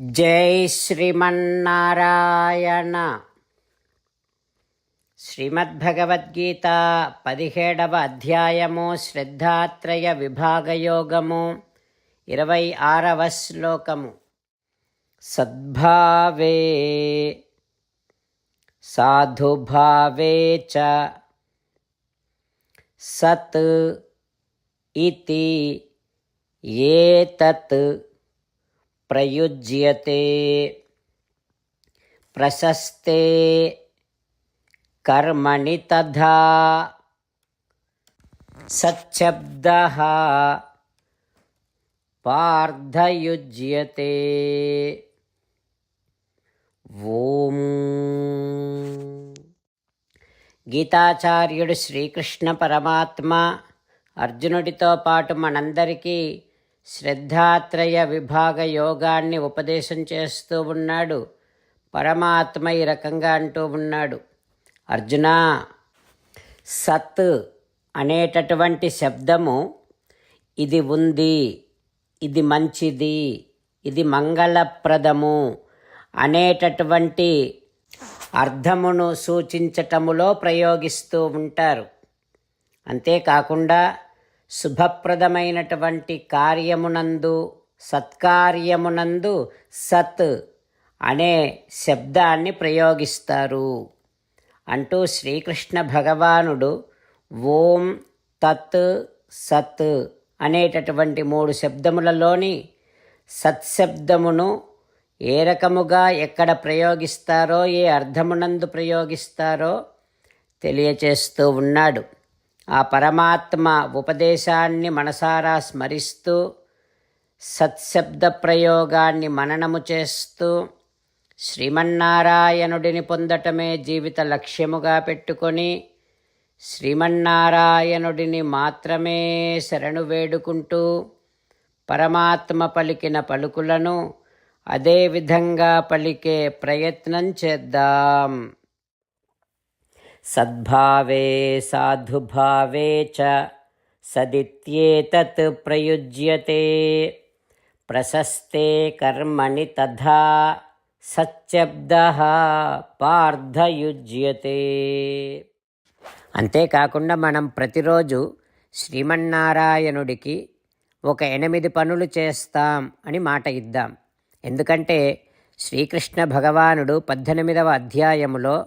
జై శ్రీమన్నారాయణ. శ్రీమద్భగవద్గీత పదిహేడవ అధ్యాయము శ్రద్ధాత్రయ విభాగయోగము ఇరవై ఆరవ శ్లోకము. సద్భావే సాధుభావే చ సత్ ఇతి ఏతత్ ప్రయుజ్యతే ప్రశస్తే కర్మణి తథా సచ్చబ్ద పార్థయుజ్యతే. ఓం. గీతాచార్యుడు శ్రీకృష్ణ పరమాత్మ అర్జునుడితో పాటు మనందరికీ శ్రద్ధాత్రయ విభాగ యోగాన్ని ఉపదేశం చేస్తూ ఉన్నాడు. పరమాత్మ ఈ రకంగా అంటూ ఉన్నాడు. అర్జున సత్ అనేటటువంటి శబ్దము ఇది ఉంది ఇది మంచిది ఇది మంగళప్రదము అనేటటువంటి అర్థమును సూచించటములో ప్రయోగిస్తూ ఉంటారు. అంతేకాకుండా శుభప్రదమైనటువంటి కార్యమునందు సత్కార్యమునందు సత్ అనే శబ్దాన్ని ప్రయోగిస్తారు. అంటూ శ్రీకృష్ణ భగవానుడు ఓం తత్ సత్ అనేటటువంటి మూడు శబ్దములలోని సత్శబ్దమును ఏ రకముగా ఎక్కడ ప్రయోగిస్తారో ఏ అర్థమునందు ప్రయోగిస్తారో తెలియచేస్తూ ఉన్నాడు. ఆ పరమాత్మ ఉపదేశాన్ని మనసారా స్మరిస్తూ సత్శబ్ద ప్రయోగాన్ని మననము చేస్తూ శ్రీమన్నారాయణుడిని పొందటమే జీవిత లక్ష్యముగా పెట్టుకొని శ్రీమన్నారాయణుడిని మాత్రమే శరణు వేడుకుంటూ పరమాత్మ పలికిన పలుకులను అదే విధంగా పలికే ప్రయత్నం చేద్దాం. సద్భావే సాధుభావే చ సదిత్యేతత్ ప్రయుజ్యతే. ప్రశస్తే కర్మణి తథా సత్యబ్ద పార్థయుజ్యతే. అంతేకాకుండా మనం ప్రతిరోజు శ్రీమన్నారాయణుడికి ఒక ఎనిమిది పనులు చేస్తాం అని మాట ఇద్దాం. ఎందుకంటే శ్రీకృష్ణ భగవానుడు పద్దెనిమిదవ అధ్యాయములో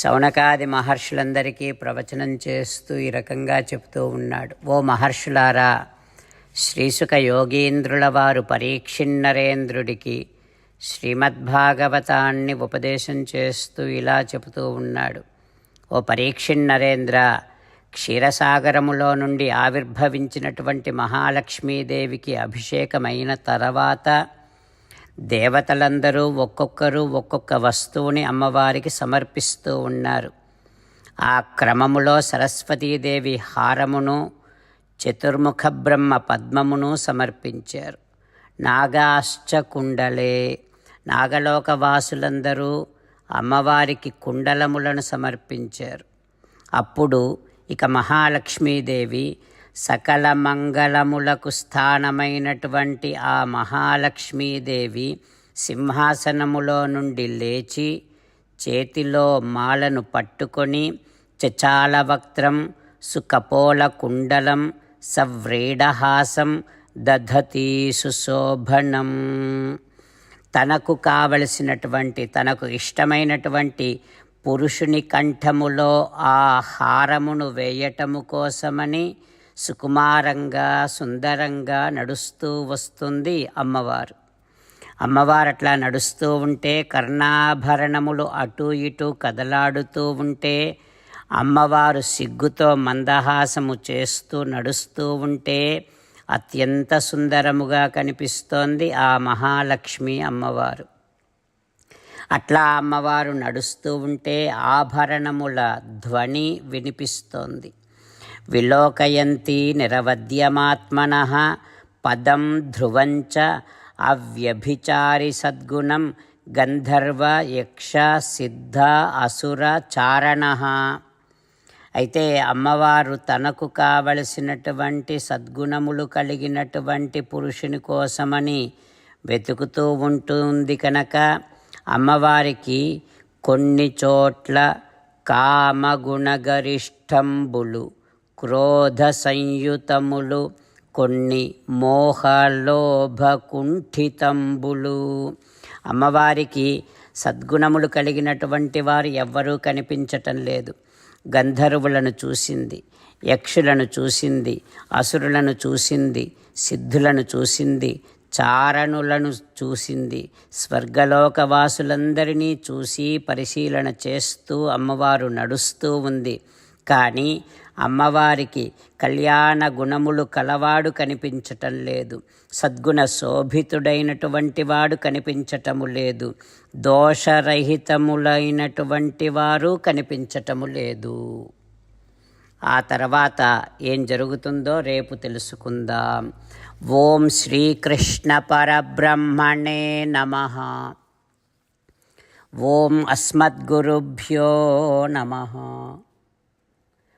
శౌనకాది మహర్షులందరికీ ప్రవచనం చేస్తూ ఈ రకంగా చెప్తూ ఉన్నాడు. ఓ మహర్షులారా శ్రీసుక యోగీంద్రుల వారు పరీక్షిన్నరేంద్రుడికి శ్రీమద్భాగవతాన్ని ఉపదేశం చేస్తూ ఇలా చెబుతూ ఉన్నాడు. ఓ పరీక్షిన్నరేంద్ర క్షీరసాగరములో నుండి ఆవిర్భవించినటువంటి మహాలక్ష్మీదేవికి అభిషేకమైన తర్వాత దేవతలందరూ ఒక్కొక్కరు ఒక్కొక్క వస్తువుని అమ్మవారికి సమర్పిస్తూ ఉన్నారు. ఆ క్రమములో సరస్వతీదేవి హారమును చతుర్ముఖ బ్రహ్మ పద్మమును సమర్పించారు. నాగాశ్చ కుండలే నాగలోకవాసులందరూ అమ్మవారికి కుండలములను సమర్పించారు. అప్పుడు ఇక మహాలక్ష్మీదేవి సకల మంగళములకు స్థానమైనటువంటి ఆ మహాలక్ష్మీదేవి సింహాసనములో నుండి లేచి చేతిలో మాలను పట్టుకొని చచాలవక్త్రం సుకపోల కుండలం సవ్రీడహాసం దధతి సుశోభనం. తనకు కావలసినటువంటి తనకు ఇష్టమైనటువంటి పురుషుని కంఠములో ఆ హారమును వేయటము కోసమని సుకుమారంగా సుందరంగా నడుస్తూ వస్తుంది అమ్మవారు. అమ్మవారు అట్లా నడుస్తూ ఉంటే కర్ణాభరణములు అటు ఇటు కదలాడుతూ ఉంటే అమ్మవారు సిగ్గుతో మందహాసము చేస్తూ నడుస్తూ ఉంటే అత్యంత సుందరముగా కనిపిస్తోంది ఆ మహాలక్ష్మి అమ్మవారు. అట్లా అమ్మవారు నడుస్తూ ఉంటే ఆభరణముల ధ్వని వినిపిస్తోంది. విలోకయంతి నిరవద్యమాత్మన పదం ధ్రువంచ అవ్యభిచారి సద్గుణం గంధర్వ యక్ష సిద్ధ అసుర చారణ. అయితే అమ్మవారు తనకు కావలసినటువంటి సద్గుణములు కలిగినటువంటి పురుషుని కోసమని వెతుకుతూ ఉంటుంది కనుక అమ్మవారికి కొన్ని చోట్ల కామగుణగరిష్టంబులు. క్రోధ సంయుతములు కొన్ని మోహలోభకుంఠితంబులు. అమ్మవారికి సద్గుణములు కలిగినటువంటి వారు ఎవ్వరూ కనిపించటం లేదు. గంధర్వులను చూసింది యక్షులను చూసింది అసురులను చూసింది సిద్ధులను చూసింది చారణులను చూసింది. స్వర్గలోకవాసులందరినీ చూసి పరిశీలన చేస్తూ అమ్మవారు నడుస్తూ ఉంది. కానీ అమ్మవారికి కళ్యాణ గుణములు కలవాడు కనిపించటం లేదు. సద్గుణ శోభితుడైనటువంటి వాడు కనిపించటము లేదు. దోషరహితములైనటువంటి వారు కనిపించటము లేదు. ఆ తర్వాత ఏం జరుగుతుందో రేపు తెలుసుకుందాం. ఓం శ్రీకృష్ణ పరబ్రహ్మణే నమ. ఓం అస్మద్గురుభ్యో నమ.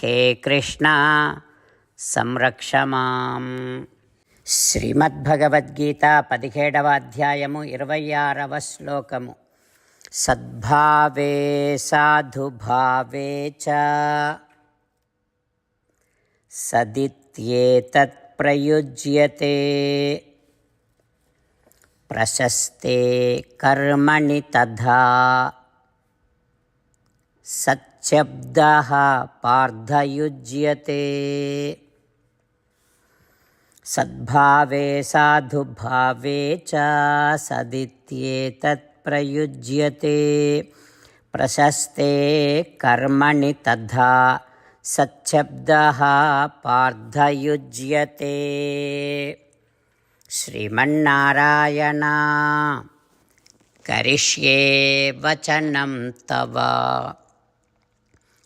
హే కృష్ణ సంరక్ష మాం. శ్రీమద్భగవద్గీత పదిహేడవ అధ్యాయము ఇరవై ఆరవ శ్లోకము. సద్భావే సాధుభావే చ. సదిత్యేతత్ ప్రయుజ్యతే. ప్రశస్తే కర్మణి తథా. సత్ సచ్చబ్ద పార్థయుజ్యతే సద్భావే సాధుభావే చ సదిత్యేతత్ ప్రయుజ్యతే ప్రశస్తే కర్మణి తథా సచ్చబ్ద పార్థయుజ్యతే శ్రీమన్నారాయణ కరిష్యే వచనం తవ